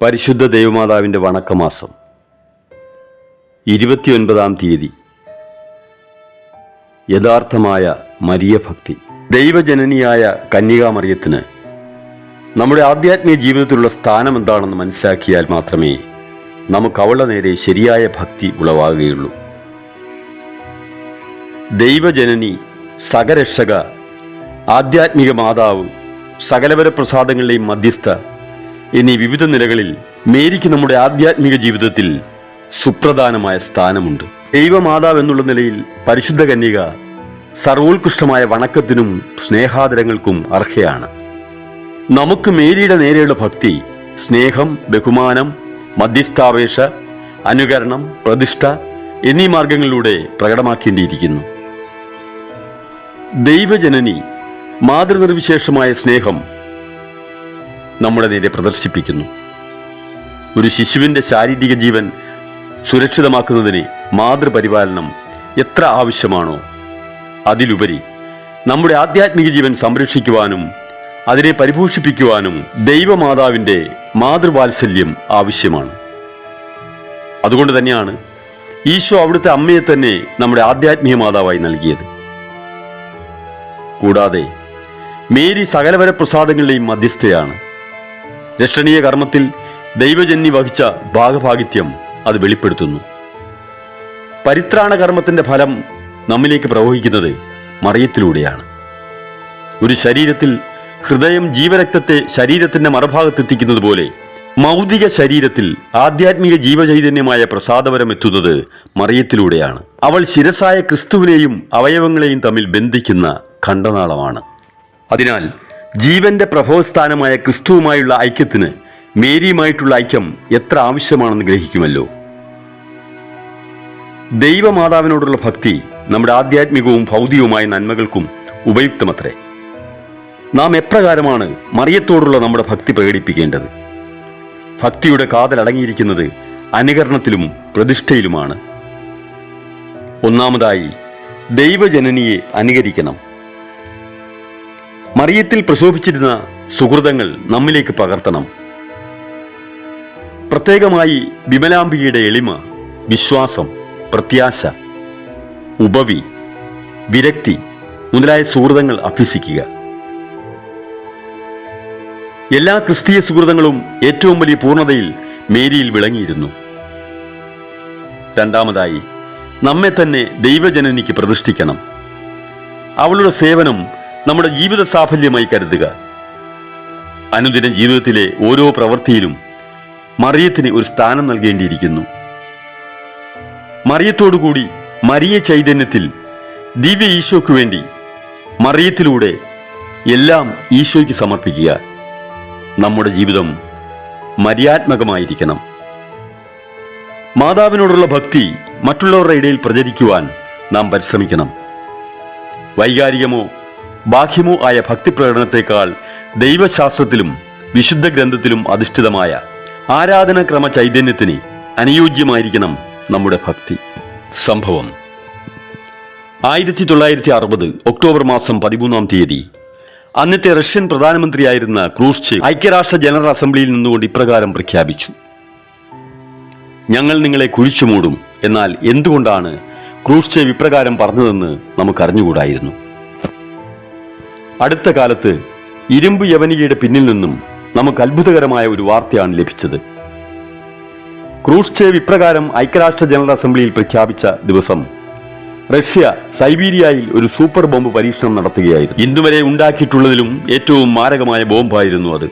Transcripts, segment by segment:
പരിശുദ്ധ ദൈവമാതാവിന്റെ വണക്കമാസം ഇരുപത്തിയൊൻപതാം തീയതി. യഥാർത്ഥമായ മരിയ ഭക്തി ദൈവജനനിയായ കന്യകാമറിയത്തിന് നമ്മുടെ ആധ്യാത്മിക ജീവിതത്തിലുള്ള സ്ഥാനം എന്താണെന്ന് മനസ്സിലാക്കിയാൽ മാത്രമേ നമുക്ക് അവളുടെ നേരെ ശരിയായ ഭക്തി ഉളവാകുകയുള്ളൂ. ദൈവജനനി സകരക്ഷക ആധ്യാത്മിക മാതാവ് സകലവര പ്രസാദങ്ങളുടെയും മധ്യസ്ഥ എന്നീ വിവിധ നിലകളിൽ മേരിക്ക് നമ്മുടെ ആധ്യാത്മിക ജീവിതത്തിൽ സുപ്രധാനമായ സ്ഥാനമുണ്ട്. ദൈവമാതാവ് എന്നുള്ള നിലയിൽ പരിശുദ്ധ കന്യക സർവോത്കൃഷ്ടമായ വണക്കത്തിനും സ്നേഹാദരങ്ങൾക്കും അർഹയാണ്. നമുക്ക് മേരിയുടെ നേരെയുള്ള ഭക്തി സ്നേഹം ബഹുമാനം മധ്യസ്ഥാപേക്ഷ അനുകരണം പ്രതിഷ്ഠ എന്നീ മാർഗങ്ങളിലൂടെ പ്രകടമാക്കേണ്ടിയിരിക്കുന്നു. ദൈവജനനി മാതൃനിർവിശേഷമായ സ്നേഹം നമ്മുടെ നേരെ പ്രദർശിപ്പിക്കുന്നു. ഒരു ശിശുവിന്റെ ശാരീരിക ജീവൻ സുരക്ഷിതമാക്കുന്നതിന് മാതൃപരിപാലനം എത്ര ആവശ്യമാണോ അതിലുപരി നമ്മുടെ ആധ്യാത്മിക ജീവൻ സംരക്ഷിക്കുവാനും അതിനെ പരിപോഷിപ്പിക്കുവാനും ദൈവമാതാവിന്റെ മാതൃവാത്സല്യം ആവശ്യമാണ്. അതുകൊണ്ട് തന്നെയാണ് ഈശോ അവിടുത്തെ അമ്മയെ തന്നെ നമ്മുടെ ആധ്യാത്മിക മാതാവായി നൽകിയത്. കൂടാതെ മേരി സകലവര പ്രസാദങ്ങളുടെയും മധ്യസ്ഥയാണ്. രക്ഷണീയ കർമ്മത്തിൽ ദൈവജന്യ വഹിച്ച ഭാഗഭാഗിത്യം അത് വെളിപ്പെടുത്തുന്നു. പരിത്രാണ കർമ്മത്തിന്റെ ഫലം നമ്മിലേക്ക് പ്രവഹിക്കുന്നത് മറിയത്തിലൂടെയാണ്. ഒരു ശരീരത്തിൽ ഹൃദയം ജീവരക്തത്തെ ശരീരത്തിന്റെ മറുഭാഗത്തെത്തിക്കുന്നത് പോലെ മൗതിക ശരീരത്തിൽ ആധ്യാത്മിക ജീവചൈതന്യമായ പ്രസാദപരം എത്തുന്നത് മറിയത്തിലൂടെയാണ്. അവൾ ശിരസായ ക്രിസ്തുവിനെയും അവയവങ്ങളെയും തമ്മിൽ ബന്ധിക്കുന്ന ഖണ്ഡനാളമാണ്. അതിനാൽ ജീവന്റെ പ്രഭവസ്ഥാനമായ ക്രിസ്തുവുമായുള്ള ഐക്യത്തിന് മേരിയുമായിട്ടുള്ള ഐക്യം എത്ര ആവശ്യമാണെന്ന് ഗ്രഹിക്കുമല്ലോ. ദൈവമാതാവിനോടുള്ള ഭക്തി നമ്മുടെ ആധ്യാത്മികവും ഭൗതികവുമായ നന്മകൾക്കും ഉപയുക്തമത്രേ. നാം എപ്രകാരമാണ് മറിയത്തോടുള്ള നമ്മുടെ ഭക്തി പ്രകടിപ്പിക്കേണ്ടത്? ഭക്തിയുടെ കാതലടങ്ങിയിരിക്കുന്നത് അനുകരണത്തിലും പ്രതിഷ്ഠയിലുമാണ്. ഒന്നാമതായി ദൈവജനനിയെ അനുകരിക്കണം. മറിയത്തിൽ പ്രശോഭിച്ചിരുന്ന സുഹൃതങ്ങൾ നമ്മിലേക്ക് പകർത്തണം. പ്രത്യേകമായി വിമലാംബികയുടെ എളിമ വിശ്വാസം പ്രത്യാശ ഉപവി വിരക്തി മുതലായ സുഹൃതങ്ങൾ അഭ്യസിക്കുക. എല്ലാ ക്രിസ്തീയ സുഹൃതങ്ങളും ഏറ്റവും വലിയ പൂർണതയിൽ മേരിയിൽ വിളങ്ങിയിരുന്നു. രണ്ടാമതായി നമ്മെ തന്നെ ദൈവജനനിക്ക് പ്രതിഷ്ഠിക്കണം. അവളുടെ സേവനം നമ്മുടെ ജീവിത സാഫല്യമായി കരുതുക. അനുദിന ജീവിതത്തിലെ ഓരോ പ്രവൃത്തിയിലും മറിയത്തിന് ഒരു സ്ഥാനം നൽകേണ്ടിയിരിക്കുന്നു. മറിയത്തോടുകൂടി മറിയ ചൈതന്യത്തിൽ ദിവ്യ ഈശോയ്ക്ക് വേണ്ടി മറിയത്തിലൂടെ എല്ലാം ഈശോയ്ക്ക് സമർപ്പിക്കുക. നമ്മുടെ ജീവിതം മര്യാത്മകമായിരിക്കണം. മാതാവിനോടുള്ള ഭക്തി മറ്റുള്ളവരുടെ ഇടയിൽ പ്രചരിക്കുവാൻ നാം പരിശ്രമിക്കണം. വൈകാരികമോ ബാഹ്യമോ ആയ ഭക്തി പ്രകടനത്തെക്കാൾ ദൈവശാസ്ത്രത്തിലും വിശുദ്ധ ഗ്രന്ഥത്തിലും അധിഷ്ഠിതമായ ആരാധനാക്രമ ചൈതന്യത്തിന് അനുയോജ്യമായിരിക്കണം നമ്മുടെ ഭക്തി. സംഭവം. ആയിരത്തി തൊള്ളായിരത്തി അറുപത് ഒക്ടോബർ മാസം പതിമൂന്നാം തീയതി അന്നത്തെ റഷ്യൻ പ്രധാനമന്ത്രിയായിരുന്ന ക്രൂഷ്ചേവ് ഐക്യരാഷ്ട്ര ജനറൽ അസംബ്ലിയിൽ നിന്നുകൊണ്ട് ഇപ്രകാരം പ്രഖ്യാപിച്ചു. ഞങ്ങൾ നിങ്ങളെ കുഴിച്ചു മൂടും എന്നാൽ എന്തുകൊണ്ടാണ് ക്രൂഷ്ചേവ് ഇപ്രകാരം പറഞ്ഞതെന്ന് നമുക്ക് അറിഞ്ഞുകൂടായിരുന്നു അടുത്ത കാലത്ത് ഇരുമ്പ് യവനികയുടെ പിന്നിൽ നിന്നും നമുക്ക് അത്ഭുതകരമായ ഒരു വാർത്തയാണ് ലഭിച്ചത്. ക്രൂഷ്ചേവ് ഇപ്രകാരം ഐക്യരാഷ്ട്ര ജനറൽ അസംബ്ലിയിൽ പ്രഖ്യാപിച്ച ദിവസം റഷ്യ സൈബീരിയയിൽ ഒരു സൂപ്പർ ബോംബ് പരീക്ഷണം നടത്തുകയായിരുന്നു. ഇന്നുവരെ ഉണ്ടാക്കിയിട്ടുള്ളതിലും ഏറ്റവും മാരകമായ ബോംബായിരുന്നു അത്.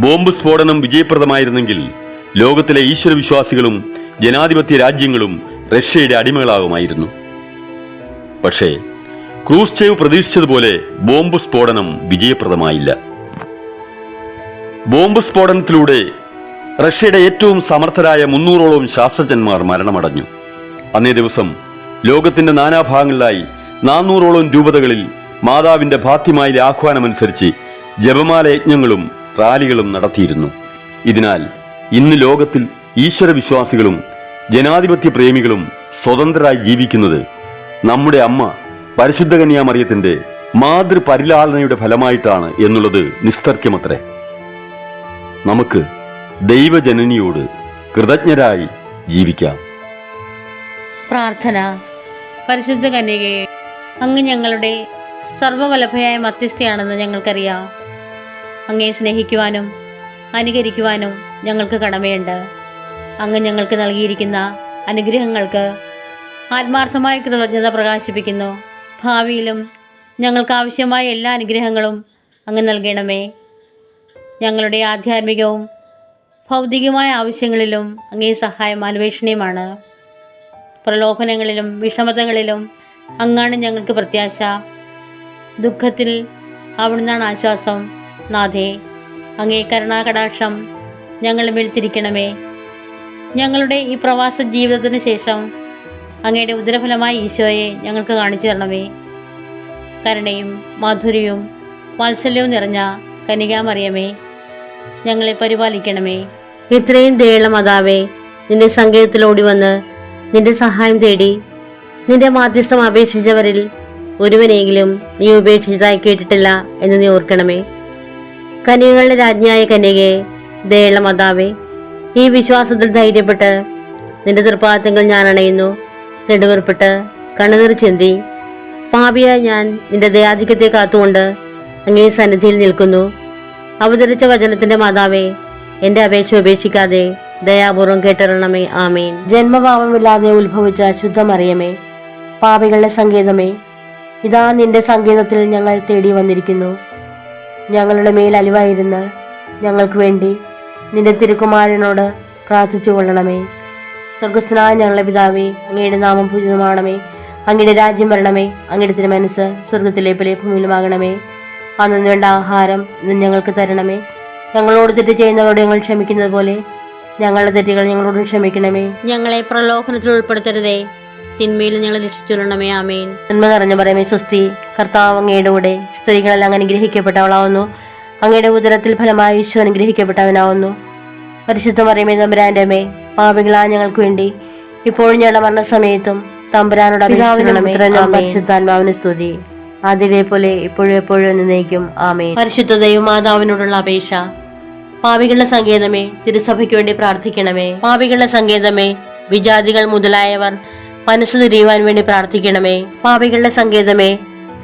ബോംബ് സ്ഫോടനം വിജയപ്രദമായിരുന്നെങ്കിൽ ലോകത്തിലെ ഈശ്വരവിശ്വാസികളും ജനാധിപത്യ രാജ്യങ്ങളും റഷ്യയുടെ അടിമകളാകുമായിരുന്നു. പക്ഷേ ക്രൂസ്ചേവ് പ്രതീക്ഷിച്ചതുപോലെ ബോംബ് സ്ഫോടനം വിജയപ്രദമായില്ല. ബോംബ് സ്ഫോടനത്തിലൂടെ റഷ്യയുടെ ഏറ്റവും സമർത്ഥരായ മുന്നൂറോളം ശാസ്ത്രജ്ഞന്മാർ മരണമടഞ്ഞു. അന്നേ ദിവസം ലോകത്തിന്റെ നാനാഭാഗങ്ങളിലായി നാനൂറോളം രൂപതകളിൽ മാതാവിന്റെ ഭാത്യമായിലെ ആഹ്വാനമനുസരിച്ച് ജപമാല യജ്ഞങ്ങളും റാലികളും നടത്തിയിരുന്നു. ഇതിനാൽ ഇന്ന് ലോകത്തിൽ ഈശ്വര വിശ്വാസികളും ജനാധിപത്യ പ്രേമികളും സ്വതന്ത്രരായി ജീവിക്കുന്നത് നമ്മുടെ അമ്മ പരിശുദ്ധ കന്യാമറിയത്തിന്റെ മാതൃപരിലാളനയുടെ ഫലമായിട്ടാണ് എന്നുള്ളത് നിസ്തർക്യമത്രേ. നമുക്ക് ദൈവജനനിയോട് കൃതജ്ഞരായി ജീവിക്കാം. പ്രാർത്ഥന. പരിശുദ്ധ കന്യകയെ അങ്ങ് ഞങ്ങളുടെ സർവവലഭയായ മധ്യസ്ഥയാണെന്ന് ഞങ്ങൾക്കറിയാം. അങ്ങേ സ്നേഹിക്കുവാനും അനുകരിക്കുവാനും ഞങ്ങൾക്ക് കടമയുണ്ട്. അങ്ങ് ഞങ്ങൾക്ക് നൽകിയിരിക്കുന്ന അനുഗ്രഹങ്ങൾക്ക് ആത്മാർത്ഥമായ കൃതജ്ഞത പ്രകാശിപ്പിക്കുന്നു. ഭാവിയിലും ഞങ്ങൾക്ക് ആവശ്യമായ എല്ലാ അനുഗ്രഹങ്ങളും അങ്ങ് നൽകണമേ. ഞങ്ങളുടെ ആധ്യാത്മികവും ഭൗതികമായ ആവശ്യങ്ങളിലും അങ്ങേ സഹായം അന്വേഷണീയമാണ്. പ്രലോഭനങ്ങളിലും വിഷമതകളിലും അങ്ങാണ് ഞങ്ങൾക്ക് പ്രത്യാശ. ദുഃഖത്തിൽ അവിടുന്നാണ് ആശ്വാസം. നാഥേ അങ്ങേ കരുണാകടാക്ഷം ഞങ്ങളുടെ മേൽ തിരിക്കണമേ ഞങ്ങളുടെ ഈ പ്രവാസ ജീവിതത്തിന് ശേഷം അങ്ങയുടെ ഉദരഫലമായ ഈശോയെ ഞങ്ങൾക്ക് കാണിച്ചു തരണമേ. കരുണയും മാധുര്യവും വാത്സല്യവും നിറഞ്ഞ കനികാമറിയമേ ഞങ്ങളെ പരിപാലിക്കണമേ. ഇത്രയും ദയുള്ള മാതാവേ നിന്റെ സങ്കേതത്തിലോടി വന്ന് നിന്റെ സഹായം തേടി നിന്റെ മാധ്യസ്ഥം അപേക്ഷിച്ചവരിൽ ഒരുവനെങ്കിലും നീ ഉപേക്ഷിച്ചതായി കേട്ടിട്ടില്ല എന്ന് നീ ഓർക്കണമേ. കനികകളുടെ രാജ്ഞിയായ കന്യകയെ ദയുള്ള മാതാവേ ഈ വിശ്വാസത്തിൽ ധൈര്യപ്പെട്ട് നിന്റെ തൃപ്പാദങ്ങൾ ഞാൻ അണയുന്നു. നെടുവേർപ്പെട്ട് കണ്ണുനീർ ചിന്തി പാപിയ ഞാൻ നിന്റെ ദയാധിക്യത്തെ കാത്തുകൊണ്ട് അങ്ങേ സന്നിധിയിൽ നിൽക്കുന്നു. അവതരിച്ച വചനത്തിന്റെ മാതാവേ എന്റെ അപേക്ഷ ഉപേക്ഷിക്കാതെ ദയാപൂർവം കേട്ടിരണമേ ആമേൻ. ജന്മഭാവമില്ലാതെ ഉത്ഭവിച്ച ശുദ്ധമറിയമേ പാപികളുടെ സങ്കേതമേ ഇതാ നിന്റെ സങ്കേതത്തിൽ ഞങ്ങൾ തേടി വന്നിരിക്കുന്നു. ഞങ്ങളുടെ മേൽ അലിവായിരുന്ന് ഞങ്ങൾക്ക് വേണ്ടി നിന്റെ തിരുക്കുമാരനോട് പ്രാർത്ഥിച്ചു കൊള്ളണമേ സ്വർഗസ്ഥനായ ഞങ്ങളുടെ പിതാവേ അങ്ങയുടെ നാമം പൂജിതമാണമേ അങ്ങയുടെ രാജ്യം വരണമേ. അങ്ങയുടെ തിരുമനസ് സ്വർഗത്തിലെ പോലെ ഭൂമിയിലുമാകണമേ അന്നു വേണ്ട ആഹാരം ഇന്ന് ഞങ്ങൾക്ക് തരണമേ. ഞങ്ങളോട് തെറ്റ് ചെയ്യുന്നവരോട് ഞങ്ങൾ ക്ഷമിക്കുന്നത് പോലെ ഞങ്ങളുടെ തെറ്റുകൾ ഞങ്ങളോട് ക്ഷമിക്കണമേ. ഞങ്ങളെ പ്രലോഭനത്തിൽ ഉൾപ്പെടുത്തരുതേ. തിന്മയിൽ ഞങ്ങളെ രക്ഷിച്ചുകൊള്ളണമേ. ആമേൻ. നന്മ നിറഞ്ഞ പറയമേ സ്വസ്തി കർത്താവ് അങ്ങയുടെ കൂടെ സ്ത്രീകളെല്ലാം അനുഗ്രഹിക്കപ്പെട്ടവളാവുന്നു. അങ്ങയുടെ ഉദരത്തിൽ ഫലമായി ഈശോ അനുഗ്രഹിക്കപ്പെട്ടവനാവുന്നു. പരിശുദ്ധം പറയുമേ നമ്പരാന്റെ അമ്മേ പാപികളാ ഞങ്ങൾക്ക് വേണ്ടി. ഇപ്പോൾ ഞങ്ങളുടെ മരണസമയത്തും തമ്പുരാനോട് പരിശുദ്ധാത്മാവിന് സ്തുതി. അതിലെ പോലെ ഇപ്പോഴും എപ്പോഴും എന്നേക്കും. ആമേ പരിശുദ്ധ മാതാവിനോടുള്ള അപേക്ഷ. പാവികളുടെ സങ്കേതമേ തിരുസഭയ്ക്ക് വേണ്ടി പ്രാർത്ഥിക്കണമേ. പാവികളുടെ സങ്കേതമേ വിജാതികൾ മുതലായവർ മനസ്സ് തിരിയുവാൻ വേണ്ടി പ്രാർത്ഥിക്കണമേ. പാവികളുടെ സങ്കേതമേ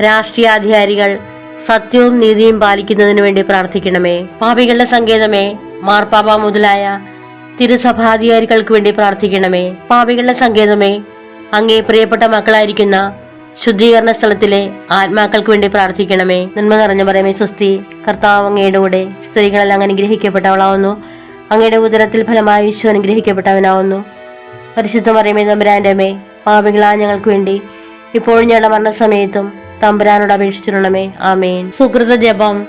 രാഷ്ട്രീയാധികാരികൾ സത്യവും നീതിയും പാലിക്കുന്നതിന് വേണ്ടി പ്രാർത്ഥിക്കണമേ. പാപികളുടെ സങ്കേതമേ മാർപ്പാപ്പ മുതലായ തിരുസഭാധികാരികൾക്ക് വേണ്ടി പ്രാർത്ഥിക്കണമേ. പാപികളുടെ സങ്കേതമേ അങ്ങേ പ്രിയപ്പെട്ട മക്കളായിരിക്കുന്ന ശുദ്ധീകരണ സ്ഥലത്തിലെ ആത്മാക്കൾക്ക് വേണ്ടി പ്രാർത്ഥിക്കണമേ. നന്മ നിറഞ്ഞ പറയുമേ സ്വസ്തി കർത്താവ് അങ്ങയുടെ കൂടെ സ്ത്രീകളെല്ലാം അനുഗ്രഹിക്കപ്പെട്ടവളാവുന്നു. അങ്ങയുടെ ഉദരത്തിൽ ഫലമായി വിശ്വ അനുഗ്രഹിക്കപ്പെട്ടവനാവുന്നു. പരിശുദ്ധ പറയുമേ തമ്പുരാന്റെമേ പാപികളാ ഞങ്ങൾക്ക് വേണ്ടി ഇപ്പോഴും ഞങ്ങളുടെ മരണസമയത്തും തമ്പുരാനോട് അപേക്ഷിച്ചിരണമേ ആമേൻ. സുഹൃത ജപം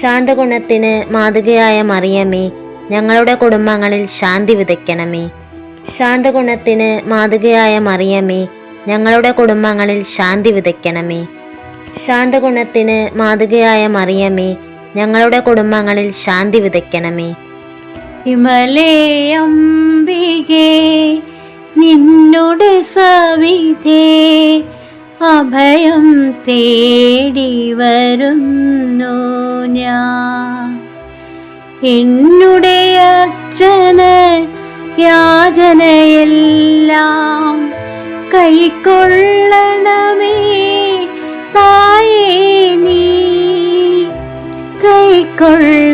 ശാന്തഗുണത്തിന് മാതൃകയായ മറിയമേ ഞങ്ങളുടെ കുടുംബങ്ങളിൽ ശാന്തി വിതയ്ക്കണമേ. ശാന്തഗുണത്തിന് മാതൃകയായ മറിയമേ ഞങ്ങളുടെ കുടുംബങ്ങളിൽ ശാന്തി വിതയ്ക്കണമേ. ശാന്തഗുണത്തിന് മാതൃകയായ മറിയമേ ഞങ്ങളുടെ കുടുംബങ്ങളിൽ ശാന്തി വിതയ്ക്കണമേ. ഹിമലേയംബികേ നിന്നുടെ സവിധേ അഭയം തേടി വരുന്നു ഞാൻ. എന്നുടെ അച്ഛന യാചനയെല്ലാം കൈക്കൊള്ളണമേ തായേ നീ കൈക്കൊള്ളണമേ